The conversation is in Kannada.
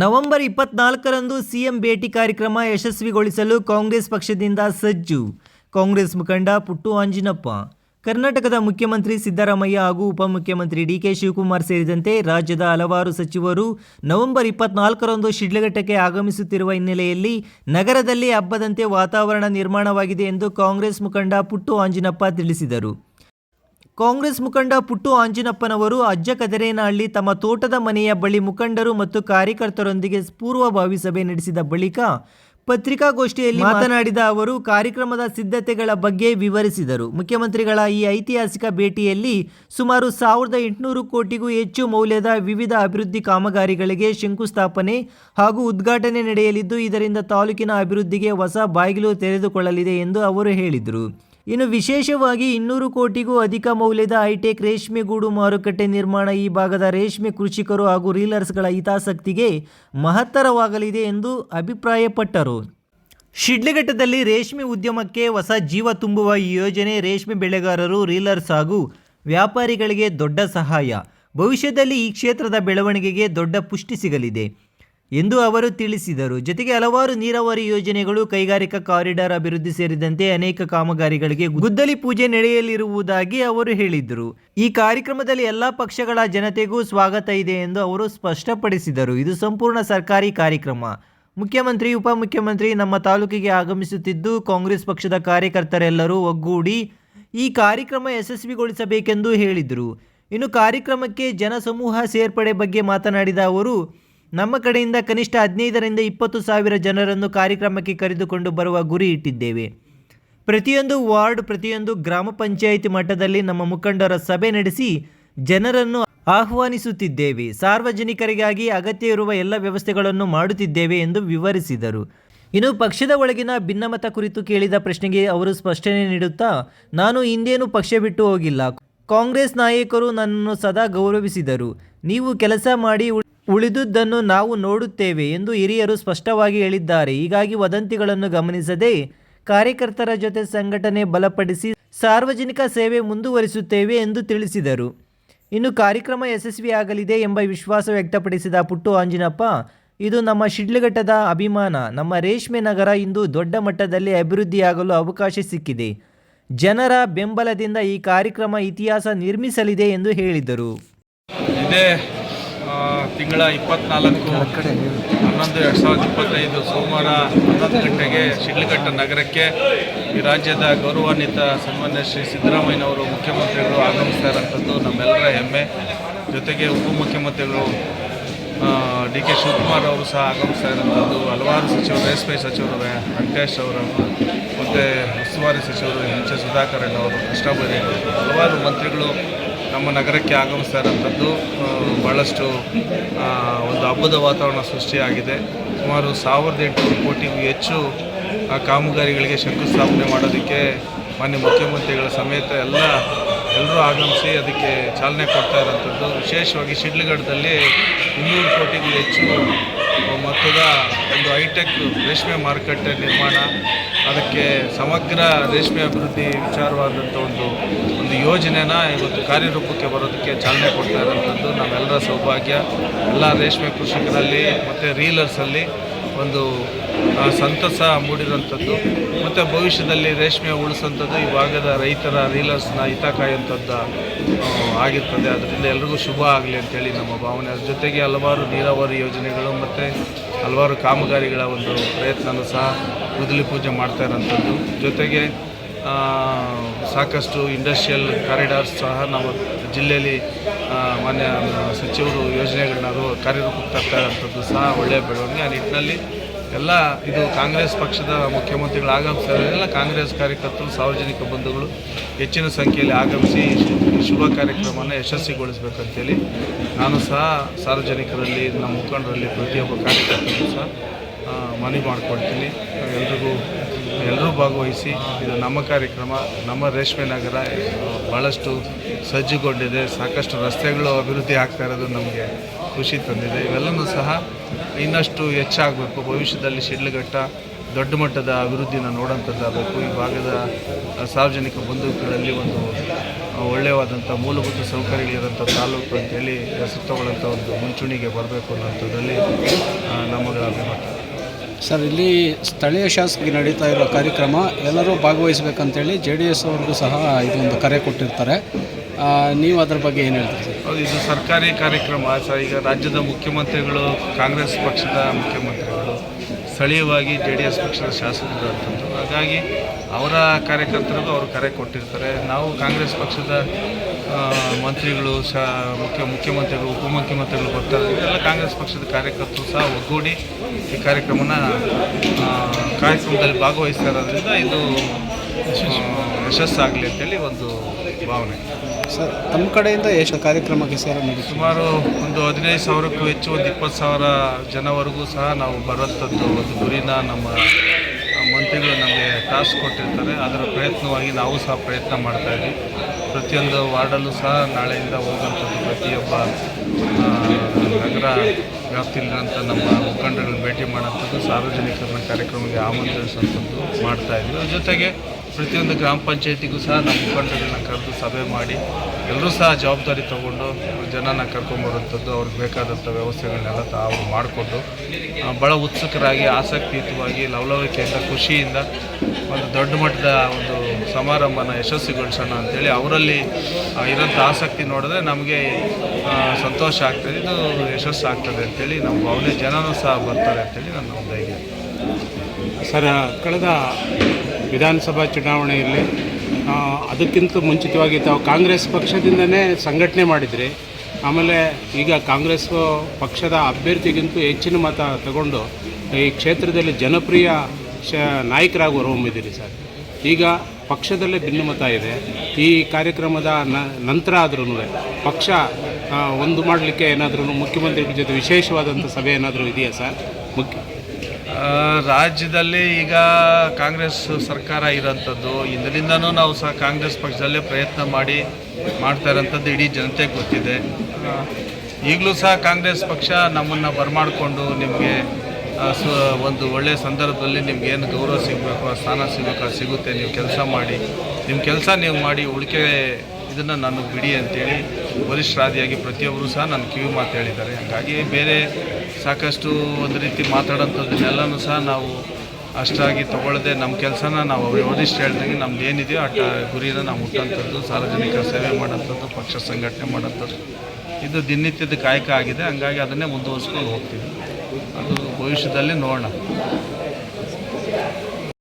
ನವೆಂಬರ್ ಇಪ್ಪತ್ನಾಲ್ಕರಂದು ಸಿಎಂ ಭೇಟಿ ಕಾರ್ಯಕ್ರಮ ಯಶಸ್ವಿಗೊಳಿಸಲು ಕಾಂಗ್ರೆಸ್ ಪಕ್ಷದಿಂದ ಸಜ್ಜು. ಕಾಂಗ್ರೆಸ್ ಮುಖಂಡ ಪುಟ್ಟು ಆಂಜಿನಪ್ಪ ಕರ್ನಾಟಕದ ಮುಖ್ಯಮಂತ್ರಿ ಸಿದ್ದರಾಮಯ್ಯ ಹಾಗೂ ಉಪಮುಖ್ಯಮಂತ್ರಿ ಡಿಕೆ ಶಿವಕುಮಾರ್ ಸೇರಿದಂತೆ ರಾಜ್ಯದ ಹಲವಾರು ಸಚಿವರು ನವೆಂಬರ್ ಇಪ್ಪತ್ನಾಲ್ಕರಂದು ಶಿಡ್ಲಘಟ್ಟಕ್ಕೆ ಆಗಮಿಸುತ್ತಿರುವ ಹಿನ್ನೆಲೆಯಲ್ಲಿ ನಗರದಲ್ಲಿ ಹಬ್ಬದಂತೆ ವಾತಾವರಣ ನಿರ್ಮಾಣವಾಗಿದೆ ಎಂದು ಕಾಂಗ್ರೆಸ್ ಮುಖಂಡ ಪುಟ್ಟು ಆಂಜಿನಪ್ಪ ತಿಳಿಸಿದರು. ಕಾಂಗ್ರೆಸ್ ಮುಖಂಡ ಪುಟ್ಟು ಆಂಜಿನಪ್ಪನವರು ಅಜ್ಜ ಕದರೇನಹಳ್ಳಿ ತಮ್ಮ ತೋಟದ ಮನೆಯ ಬಳಿ ಮುಖಂಡರು ಮತ್ತು ಕಾರ್ಯಕರ್ತರೊಂದಿಗೆ ಪೂರ್ವಭಾವಿ ಸಭೆ ನಡೆಸಿದ ಬಳಿಕ ಪತ್ರಿಕಾಗೋಷ್ಠಿಯಲ್ಲಿ ಮಾತನಾಡಿದ ಅವರು ಕಾರ್ಯಕ್ರಮದ ಸಿದ್ಧತೆಗಳ ಬಗ್ಗೆ ವಿವರಿಸಿದರು. ಮುಖ್ಯಮಂತ್ರಿಗಳ ಈ ಐತಿಹಾಸಿಕ ಭೇಟಿಯಲ್ಲಿ ಸುಮಾರು ಸಾವಿರದ ಎಂಟುನೂರು ಕೋಟಿಗೂ ಹೆಚ್ಚು ಮೌಲ್ಯದ ವಿವಿಧ ಅಭಿವೃದ್ಧಿ ಕಾಮಗಾರಿಗಳಿಗೆ ಶಂಕುಸ್ಥಾಪನೆ ಹಾಗೂ ಉದ್ಘಾಟನೆ ನಡೆಯಲಿದ್ದು ಇದರಿಂದ ತಾಲೂಕಿನ ಅಭಿವೃದ್ಧಿಗೆ ಹೊಸ ಬಾಗಿಲು ತೆರೆದುಕೊಳ್ಳಲಿದೆ ಎಂದು ಅವರು ಹೇಳಿದರು. ಇನ್ನು ವಿಶೇಷವಾಗಿ ಇನ್ನೂರು ಕೋಟಿಗೂ ಅಧಿಕ ಮೌಲ್ಯದ ಹೈಟೆಕ್ ರೇಷ್ಮೆ ಗೂಡು ಮಾರುಕಟ್ಟೆ ನಿರ್ಮಾಣ ಈ ಭಾಗದ ರೇಷ್ಮೆ ಕೃಷಿಕರು ಹಾಗೂ ರೀಲರ್ಸ್ಗಳ ಹಿತಾಸಕ್ತಿಗೆ ಮಹತ್ತರವಾಗಲಿದೆ ಎಂದು ಅಭಿಪ್ರಾಯಪಟ್ಟರು. ಶಿಡ್ಲಘಟ್ಟದಲ್ಲಿ ರೇಷ್ಮೆ ಉದ್ಯಮಕ್ಕೆ ಹೊಸ ಜೀವ ತುಂಬುವ ಈ ಯೋಜನೆ ರೇಷ್ಮೆ ಬೆಳೆಗಾರರು, ರೀಲರ್ಸ್ ಹಾಗೂ ವ್ಯಾಪಾರಿಗಳಿಗೆ ದೊಡ್ಡ ಸಹಾಯ. ಭವಿಷ್ಯದಲ್ಲಿ ಈ ಕ್ಷೇತ್ರದ ಬೆಳವಣಿಗೆಗೆ ದೊಡ್ಡ ಪುಷ್ಟಿ ಸಿಗಲಿದೆ. ಎಂದು ಅವರು ತಿಳಿಸಿದರು. ಜೊತೆಗೆ ಹಲವಾರು ನೀರಾವರಿ ಯೋಜನೆಗಳು, ಕೈಗಾರಿಕಾ ಕಾರಿಡಾರ್ ಅಭಿವೃದ್ಧಿ ಸೇರಿದಂತೆ ಅನೇಕ ಕಾಮಗಾರಿಗಳಿಗೆ ಗುದ್ದಲಿ ಪೂಜೆ ನಡೆಯಲಿರುವುದಾಗಿ ಅವರು ಹೇಳಿದರು. ಈ ಕಾರ್ಯಕ್ರಮದಲ್ಲಿ ಎಲ್ಲ ಪಕ್ಷಗಳ ಜನತೆಗೂ ಸ್ವಾಗತ ಇದೆ ಎಂದು ಅವರು ಸ್ಪಷ್ಟಪಡಿಸಿದರು. ಇದು ಸಂಪೂರ್ಣ ಸರ್ಕಾರಿ ಕಾರ್ಯಕ್ರಮ. ಮುಖ್ಯಮಂತ್ರಿ, ಉಪಮುಖ್ಯಮಂತ್ರಿ ನಮ್ಮ ತಾಲೂಕಿಗೆ ಆಗಮಿಸುತ್ತಿದ್ದು ಕಾಂಗ್ರೆಸ್ ಪಕ್ಷದ ಕಾರ್ಯಕರ್ತರೆಲ್ಲರೂ ಒಗ್ಗೂಡಿ ಈ ಕಾರ್ಯಕ್ರಮ ಯಶಸ್ವಿಗೊಳಿಸಬೇಕೆಂದು ಹೇಳಿದರು. ಇನ್ನು ಕಾರ್ಯಕ್ರಮಕ್ಕೆ ಜನಸಮೂಹ ಸೇರ್ಪಡೆ ಬಗ್ಗೆ ಮಾತನಾಡಿದ ಅವರು ನಮ್ಮ ಕಡೆಯಿಂದ ಕನಿಷ್ಠ ಹದಿನೈದರಿಂದ ಇಪ್ಪತ್ತು ಸಾವಿರ ಜನರನ್ನು ಕಾರ್ಯಕ್ರಮಕ್ಕೆ ಕರೆದುಕೊಂಡು ಬರುವ ಗುರಿ ಇಟ್ಟಿದ್ದೇವೆ. ಪ್ರತಿಯೊಂದು ವಾರ್ಡ್, ಪ್ರತಿಯೊಂದು ಗ್ರಾಮ ಪಂಚಾಯಿತಿ ಮಟ್ಟದಲ್ಲಿ ನಮ್ಮ ಮುಖಂಡರ ಸಭೆ ನಡೆಸಿ ಜನರನ್ನು ಆಹ್ವಾನಿಸುತ್ತಿದ್ದೇವೆ. ಸಾರ್ವಜನಿಕರಿಗಾಗಿ ಅಗತ್ಯ ಇರುವ ಎಲ್ಲ ವ್ಯವಸ್ಥೆಗಳನ್ನು ಮಾಡುತ್ತಿದ್ದೇವೆ ಎಂದು ವಿವರಿಸಿದರು. ಇನ್ನು ಪಕ್ಷದ ಒಳಗಿನ ಭಿನ್ನಮತ ಕುರಿತು ಕೇಳಿದ ಪ್ರಶ್ನೆಗೆ ಅವರು ಸ್ಪಷ್ಟನೆ ನೀಡುತ್ತಾ, ನಾನು ಹಿಂದೇನು ಪಕ್ಷ ಬಿಟ್ಟು ಹೋಗಿಲ್ಲ. ಕಾಂಗ್ರೆಸ್ ನಾಯಕರು ನನ್ನನ್ನು ಸದಾ ಗೌರವಿಸಿದರು. ನೀವು ಕೆಲಸ ಮಾಡಿ ಉಳಿದುದನ್ನು ನಾವು ನೋಡುತ್ತೇವೆ ಎಂದು ಹಿರಿಯರು ಸ್ಪಷ್ಟವಾಗಿ ಹೇಳಿದ್ದಾರೆ. ಹೀಗಾಗಿ ವದಂತಿಗಳನ್ನು ಗಮನಿಸದೆ ಕಾರ್ಯಕರ್ತರ ಜೊತೆ ಸಂಘಟನೆ ಬಲಪಡಿಸಿ ಸಾರ್ವಜನಿಕ ಸೇವೆ ಮುಂದುವರಿಸುತ್ತೇವೆ ಎಂದು ತಿಳಿಸಿದರು. ಇನ್ನು ಕಾರ್ಯಕ್ರಮ ಯಶಸ್ವಿಯಾಗಲಿದೆ ಎಂಬ ವಿಶ್ವಾಸ ವ್ಯಕ್ತಪಡಿಸಿದ ಪುಟ್ಟು ಆಂಜಿನಪ್ಪ, ಇದು ನಮ್ಮ ಶಿಡ್ಲಘಟ್ಟದ ಅಭಿಮಾನ. ನಮ್ಮ ರೇಷ್ಮೆ ನಗರ ಇಂದು ದೊಡ್ಡ ಮಟ್ಟದಲ್ಲಿ ಅಭಿವೃದ್ಧಿಯಾಗಲು ಅವಕಾಶ ಸಿಕ್ಕಿದೆ. ಜನರ ಬೆಂಬಲದಿಂದ ಈ ಕಾರ್ಯಕ್ರಮ ಇತಿಹಾಸ ನಿರ್ಮಿಸಲಿದೆ ಎಂದು ಹೇಳಿದರು. ತಿಂಗಳ ಇಪ್ಪತ್ನಾಲ್ಕು, ಹನ್ನೊಂದು, ಎರಡು ಸಾವಿರದ ಇಪ್ಪತ್ತೈದು ಸೋಮವಾರ ಹನ್ನೊಂದು ಗಂಟೆಗೆ ಶಿಡ್ಲಘಟ್ಟ ನಗರಕ್ಕೆ ಈ ರಾಜ್ಯದ ಗೌರವಾನ್ವಿತ ಸನ್ಮಾನ್ಯ ಶ್ರೀ ಸಿದ್ದರಾಮಯ್ಯನವರು ಮುಖ್ಯಮಂತ್ರಿಗಳು ಆಗಮಿಸ್ತಾ ಇರೋಂಥದ್ದು ನಮ್ಮೆಲ್ಲರ ಹೆಮ್ಮೆ. ಜೊತೆಗೆ ಉಪಮುಖ್ಯಮಂತ್ರಿಗಳು ಡಿ ಕೆ ಶಿವಕುಮಾರ್ ಅವರು ಸಹ ಆಗಮಿಸ್ತಾ ಇರೋಂಥದ್ದು ಹಲವಾರು ಸಚಿವರು, ರೇಷ್ಮೆ ಸಚಿವರು, ವೆಂಕಟೇಶ್ ಅವರು ಮತ್ತು ಉಸ್ತುವಾರಿ ಸಚಿವರು ಎಚ್ ಎಸ್ ಸುಧಾಕರಣ್ಣ ಅವರು ಕೃಷ್ಣ ಹಲವಾರು ಮಂತ್ರಿಗಳು ನಮ್ಮ ನಗರಕ್ಕೆ ಆಗಮಿಸ್ತಾ ಇರೋಂಥದ್ದು ಭಾಳಷ್ಟು ಒಂದು ಹಬ್ಬದ ವಾತಾವರಣ ಸೃಷ್ಟಿಯಾಗಿದೆ. ಸುಮಾರು ಸಾವಿರದ ಎಂಟುನೂರು ಕೋಟಿಗೂ ಹೆಚ್ಚು ಕಾಮಗಾರಿಗಳಿಗೆ ಶಂಕುಸ್ಥಾಪನೆ ಮಾಡೋದಕ್ಕೆ ಮಾನ್ಯ ಮುಖ್ಯಮಂತ್ರಿಗಳ ಸಮೇತ ಎಲ್ಲ ಎಲ್ಲರೂ ಆಗಮಿಸಿ ಅದಕ್ಕೆ ಚಾಲನೆ ಕೊಡ್ತಾ ಇರೋಂಥದ್ದು. ವಿಶೇಷವಾಗಿ ಶಿಡ್ಲಘಟ್ಟದಲ್ಲಿ ಇನ್ನೂರು ಕೋಟಿಗೂ ಹೆಚ್ಚು ಮೊತ್ತದ ಒಂದು ಹೈಟೆಕ್ ರೇಷ್ಮೆ ಮಾರುಕಟ್ಟೆ ನಿರ್ಮಾಣ, ಅದಕ್ಕೆ ಸಮಗ್ರ ರೇಷ್ಮೆ ಅಭಿವೃದ್ಧಿ ವಿಚಾರವಾದಂಥ ಒಂದು ಒಂದು ಯೋಜನೆನ ಇವತ್ತು ಕಾರ್ಯರೂಪಕ್ಕೆ ಬರೋದಕ್ಕೆ ಚಾಲನೆ ಕೊಡ್ತಾ ಇರೋಂಥದ್ದು. ನಮ್ಮೆಲ್ಲರ ಸೌಭಾಗ್ಯ. ಎಲ್ಲ ರೇಷ್ಮೆ ಕೃಷಿಕರಲ್ಲಿ ಮತ್ತು ರೀಲರ್ಸಲ್ಲಿ ಒಂದು ಸಂತಸ ಮೂಡಿದಂಥದ್ದು, ಮತ್ತು ಭವಿಷ್ಯದಲ್ಲಿ ರೇಷ್ಮೆ ಉಳಿಸೋಂಥದ್ದು, ಈ ಭಾಗದ ರೈತರ ರೀಲರ್ಸ್ನ ಹಿತ ಕಾಯುವಂಥದ್ದು ಆಗಿರ್ತದೆ. ಅದರಿಂದ ಎಲ್ರಿಗೂ ಶುಭ ಆಗಲಿ ಅಂತೇಳಿ ನಮ್ಮ ಭಾವನೆ. ಅದ್ರ ಜೊತೆಗೆ ಹಲವಾರು ನೀರಾವರಿ ಯೋಜನೆಗಳು ಮತ್ತು ಹಲವಾರು ಕಾಮಗಾರಿಗಳ ಒಂದು ಪ್ರಯತ್ನನೂ ಸಹ ಮೊದಲು ಪೂಜೆ ಮಾಡ್ತಾ ಇರೋಂಥದ್ದು. ಜೊತೆಗೆ ಸಾಕಷ್ಟು ಇಂಡಸ್ಟ್ರಿಯಲ್ ಕಾರಿಡಾರ್ಸ್ ಸಹ ನಮ್ಮ ಜಿಲ್ಲೆಯಲ್ಲಿ ಮಾನ್ಯ ಸಚಿವರು ಯೋಜನೆಗಳನ್ನ ಅದು ಕಾರ್ಯರೂಪಕ್ಕೆ ತರ್ತಾ ಸಹ ಒಳ್ಳೆಯ ಬೆಳವಣಿಗೆ. ಆ ನಿಟ್ಟಿನಲ್ಲಿ ಎಲ್ಲ ಇದು ಕಾಂಗ್ರೆಸ್ ಪಕ್ಷದ ಮುಖ್ಯಮಂತ್ರಿಗಳು ಆಗಮಿಸಿರೋದ್ರಿಂದ ಕಾಂಗ್ರೆಸ್ ಕಾರ್ಯಕರ್ತರು, ಸಾರ್ವಜನಿಕ ಬಂಧುಗಳು ಹೆಚ್ಚಿನ ಸಂಖ್ಯೆಯಲ್ಲಿ ಆಗಮಿಸಿ ಶುಭ ಕಾರ್ಯಕ್ರಮವನ್ನು ಯಶಸ್ವಿಗೊಳಿಸಬೇಕಂತೇಳಿ ನಾನು ಸಹ ಸಾರ್ವಜನಿಕರಲ್ಲಿ, ನಮ್ಮ ಮುಖಂಡರಲ್ಲಿ, ಪ್ರತಿಯೊಬ್ಬ ಕಾರ್ಯಕರ್ತರು ಸಹ ಮನವಿ ಮಾಡ್ಕೊಳ್ತೀನಿ. ಎಲ್ರಿಗೂ ಎಲ್ಲರೂ ಭಾಗವಹಿಸಿ ಇದು ನಮ್ಮ ಕಾರ್ಯಕ್ರಮ, ನಮ್ಮ ರೇಷ್ಮೆ ನಗರ ಭಾಳಷ್ಟು ಸಜ್ಜುಗೊಂಡಿದೆ. ಸಾಕಷ್ಟು ರಸ್ತೆಗಳು ಅಭಿವೃದ್ಧಿ ಆಗ್ತಾ ಇರೋದು ನಮಗೆ ಖುಷಿ ತಂದಿದೆ. ಇವೆಲ್ಲನೂ ಸಹ ಇನ್ನಷ್ಟು ಹೆಚ್ಚಾಗಬೇಕು. ಭವಿಷ್ಯದಲ್ಲಿ ಶಿಡ್ಲಘಟ್ಟ ದೊಡ್ಡ ಮಟ್ಟದ ಅಭಿವೃದ್ಧಿನ ನೋಡೋಂಥದ್ದಾಗಬೇಕು. ಈ ಭಾಗದ ಸಾರ್ವಜನಿಕ ಬಂಧುಗಳಲ್ಲಿ ಒಂದು ಒಳ್ಳೆಯವಾದಂಥ ಮೂಲಭೂತ ಸೌಕರ್ಯಗಳಿರೋಂಥ ತಾಲೂಕು ಅಂತೇಳಿ ಹೆಸರು ಒಂದು ಮುಂಚೂಣಿಗೆ ಬರಬೇಕು ಅನ್ನೋಂಥದ್ದಲ್ಲಿ ಆ, ನಮಗೆ ಅಭಿಮತ. ಸರ್ ಇಲ್ಲಿ ಸ್ಥಳೀಯ ಶಾಸಕರಿಗೆ ನಡೀತಾ ಇರೋ ಕಾರ್ಯಕ್ರಮ ಎಲ್ಲರೂ ಭಾಗವಹಿಸಬೇಕಂತೇಳಿ ಜೆ ಡಿ ಎಸ್ ಅವ್ರಿಗೂ ಸಹ ಇದೊಂದು ಕರೆ ಕೊಟ್ಟಿರ್ತಾರೆ. ನೀವು ಅದರ ಬಗ್ಗೆ ಏನು ಹೇಳ್ತೀರಿ? ಹೌದು, ಇದು ಸರ್ಕಾರಿ ಕಾರ್ಯಕ್ರಮ. ಸರ್ ಈಗ ರಾಜ್ಯದ ಮುಖ್ಯಮಂತ್ರಿಗಳು, ಕಾಂಗ್ರೆಸ್ ಪಕ್ಷದ ಮುಖ್ಯಮಂತ್ರಿಗಳು, ಸ್ಥಳೀಯವಾಗಿ ಜೆ ಡಿ ಎಸ್ ಪಕ್ಷದ ಶಾಸಕರು ಅಂತಂದು ಹಾಗಾಗಿ ಅವರ ಕಾರ್ಯಕರ್ತರಿಗೂ ಅವರು ಕರೆ ಕೊಟ್ಟಿರ್ತಾರೆ. ನಾವು ಕಾಂಗ್ರೆಸ್ ಪಕ್ಷದ ಮಂತ್ರಿಗಳು ಸಹ ಮುಖ್ಯ, ಮುಖ್ಯಮಂತ್ರಿಗಳು, ಉಪಮುಖ್ಯಮಂತ್ರಿಗಳು ಬರ್ತಾರೆ ಎಲ್ಲ ಕಾಂಗ್ರೆಸ್ ಪಕ್ಷದ ಕಾರ್ಯಕರ್ತರು ಸಹ ಒಗ್ಗೂಡಿ ಈ ಕಾರ್ಯಕ್ರಮನ ಕಾರ್ಯಕ್ರಮದಲ್ಲಿ ಭಾಗವಹಿಸ್ತಾ ಇರೋದ್ರಿಂದ ಇದು ಯಶಸ್ಸಾಗಲಿ ಅಂತೇಳಿ ಒಂದು ಭಾವನೆ. ಸರ್ ತಮ್ಮ ಕಡೆಯಿಂದ ಎಷ್ಟು ಕಾರ್ಯಕ್ರಮಕ್ಕೆ ಸೇರ ನೀವು ಸುಮಾರು ಒಂದು ಹದಿನೈದು ಸಾವಿರಕ್ಕೂ ಹೆಚ್ಚು ಒಂದು ಇಪ್ಪತ್ತು ಸಾವಿರ ಜನವರೆಗೂ ಸಹ ನಾವು ಬರುವಂಥದ್ದು ಒಂದು ಗುರಿನ ನಮ್ಮ ಮಂತ್ರಿಗಳು ನಮಗೆ ಟಾಸ್ಕ್ ಕೊಟ್ಟಿರ್ತಾರೆ. ಅದರ ಪ್ರಯತ್ನವಾಗಿ ನಾವು ಸಹ ಪ್ರಯತ್ನ ಮಾಡ್ತಾ ಇದ್ವಿ ಪ್ರತಿಯೊಂದು ವಾರ್ಡಲ್ಲೂ ಸಹ ನಾಳೆಯಿಂದ ಹೋಗುವಂಥದ್ದು ಪ್ರತಿಯೊಬ್ಬ ನಗರ ವ್ಯಾಪ್ತಿಯಲ್ಲಿರುವಂಥ ನಮ್ಮ ಮುಖಂಡರನ್ನು ಭೇಟಿ ಮಾಡೋಂಥದ್ದು ಸಾರ್ವಜನಿಕರನ್ನ ಕಾರ್ಯಕ್ರಮಕ್ಕೆ ಆಮಂತ್ರಿಸುವಂಥದ್ದು ಮಾಡ್ತಾ ಇದ್ವಿ ಜೊತೆಗೆ ಪ್ರತಿಯೊಂದು ಗ್ರಾಮ ಪಂಚಾಯತಿಗೂ ಸಹ ನಮ್ಮ ಮುಖಂಡಗಳನ್ನ ಕರೆದು ಸಭೆ ಮಾಡಿ ಎಲ್ಲರೂ ಸಹ ಜವಾಬ್ದಾರಿ ತಗೊಂಡು ಜನನ ಕರ್ಕೊಂಬರುವಂಥದ್ದು ಅವ್ರಿಗೆ ಬೇಕಾದಂಥ ವ್ಯವಸ್ಥೆಗಳನ್ನೆಲ್ಲ ತಾವು ಮಾಡಿಕೊಂಡು ಭಾಳ ಉತ್ಸುಕರಾಗಿ, ಆಸಕ್ತಿಯುತವಾಗಿ, ಲವಲವಿಕೆಯಿಂದ, ಖುಷಿಯಿಂದ ಒಂದು ದೊಡ್ಡ ಮಟ್ಟದ ಒಂದು ಸಮಾರಂಭನ ಯಶಸ್ವಿಗೊಳಿಸೋಣ ಅಂಥೇಳಿ ಅವರಲ್ಲಿ ಇರೋಂಥ ಆಸಕ್ತಿ ನೋಡಿದ್ರೆ ನಮಗೆ ಸಂತೋಷ ಆಗ್ತದೆ. ಇದು ಯಶಸ್ಸು ಆಗ್ತದೆ ಅಂತೇಳಿ ನಮ್ಮ ಭಾವನೆ. ಜನನೂ ಸಹ ಬರ್ತಾರೆ ಅಂತೇಳಿ ನನ್ನ ಧೈರ್ಯ ಸರ್ ಕಳೆದ ವಿಧಾನಸಭಾ ಚುನಾವಣೆಯಲ್ಲಿ ಅದಕ್ಕಿಂತ ಮುಂಚಿತವಾಗಿ ತಾವು ಕಾಂಗ್ರೆಸ್ ಪಕ್ಷದಿಂದನೇ ಸಂಘಟನೆ ಮಾಡಿದ್ರಿ. ಆಮೇಲೆ ಈಗ ಕಾಂಗ್ರೆಸ್ ಪಕ್ಷದ ಅಭ್ಯರ್ಥಿಗಿಂತ ಹೆಚ್ಚಿನ ಮತ ತಗೊಂಡು ಈ ಕ್ಷೇತ್ರದಲ್ಲಿ ಜನಪ್ರಿಯ ಶ ನಾಯಕರಾಗಿ ಹೊರಹೊಮ್ಮಿದ್ದೀರಿ ಸರ್. ಈಗ ಪಕ್ಷದಲ್ಲೇ ಭಿನ್ನಮತ ಇದೆ. ಈ ಕಾರ್ಯಕ್ರಮದ ನಂತರ ಆದ್ರೂ ಪಕ್ಷ ಒಂದು ಮಾಡಲಿಕ್ಕೆ ಏನಾದರೂ ಮುಖ್ಯಮಂತ್ರಿಗಳ ಜೊತೆ ವಿಶೇಷವಾದಂಥ ಸಭೆ ಏನಾದರೂ ಇದೆಯಾ ಸರ್? ಮುಖ್ಯ ರಾಜ್ಯದಲ್ಲಿ ಈಗ ಕಾಂಗ್ರೆಸ್ ಸರ್ಕಾರ ಇರೋಂಥದ್ದು, ಇದರಿಂದನೂ ನಾವು ಸಹ ಕಾಂಗ್ರೆಸ್ ಪಕ್ಷದಲ್ಲೇ ಪ್ರಯತ್ನ ಮಾಡಿ ಮಾಡ್ತಾ ಇರೋಂಥದ್ದು ಇಡೀ ಜನತೆಗೆ ಗೊತ್ತಿದೆ. ಈಗಲೂ ಸಹ ಕಾಂಗ್ರೆಸ್ ಪಕ್ಷ ನಮ್ಮನ್ನು ಬರಮಾಡಿಕೊಂಡು ನಿಮಗೆ ಸು, ಒಂದು ಒಳ್ಳೆಯ ಸಂದರ್ಭದಲ್ಲಿ ನಿಮ್ಗೆ ಏನು ಗೌರವ ಸಿಗಬೇಕು ಸ್ಥಾನ ಸಿಗಬೇಕು ಸಿಗುತ್ತೆ, ನೀವು ಕೆಲಸ ಮಾಡಿ ನಿಮ್ಮ ಕೆಲಸ ನೀವು ಮಾಡಿ, ಉಳಿಕೆ ಇದನ್ನು ನನಗೆ ಬಿಡಿ ಅಂತೇಳಿ ವರಿಷ್ಠರಾದಿಯಾಗಿ ಪ್ರತಿಯೊಬ್ಬರು ಸಹ ನನ್ನ ಕಿವಿ ಮಾತು ಹೇಳಿದ್ದಾರೆ. ಹಾಗಾಗಿ ಬೇರೆ ಸಾಕಷ್ಟು ಒಂದು ರೀತಿ ಮಾತಾಡೋಂಥದ್ದನ್ನೆಲ್ಲನೂ ಸಹ ನಾವು ಅಷ್ಟಾಗಿ ತಗೊಳ್ಳದೆ ನಮ್ಮ ಕೆಲಸನ ನಾವು ವರಿಷ್ಠ ಹೇಳ್ದಂಗೆ ನಮ್ದು ಏನಿದೆಯೋ ಆ ಗುರಿನ ನಾವು ಮುಟ್ಟಂಥದ್ದು, ಸಾರ್ವಜನಿಕರ ಸೇವೆ ಮಾಡೋಂಥದ್ದು, ಪಕ್ಷ ಸಂಘಟನೆ ಮಾಡೋಂಥದ್ದು. ಇದು ದಿನನಿತ್ಯದ ಕಾಯಕ ಆಗಿದೆ. ಹಂಗಾಗಿ ಅದನ್ನೇ ಮುಂದುವರಿಸ್ಕೊಂಡು ಹೋಗ್ತೀವಿ. ಅದು ಭವಿಷ್ಯದಲ್ಲಿ ನೋಡೋಣ.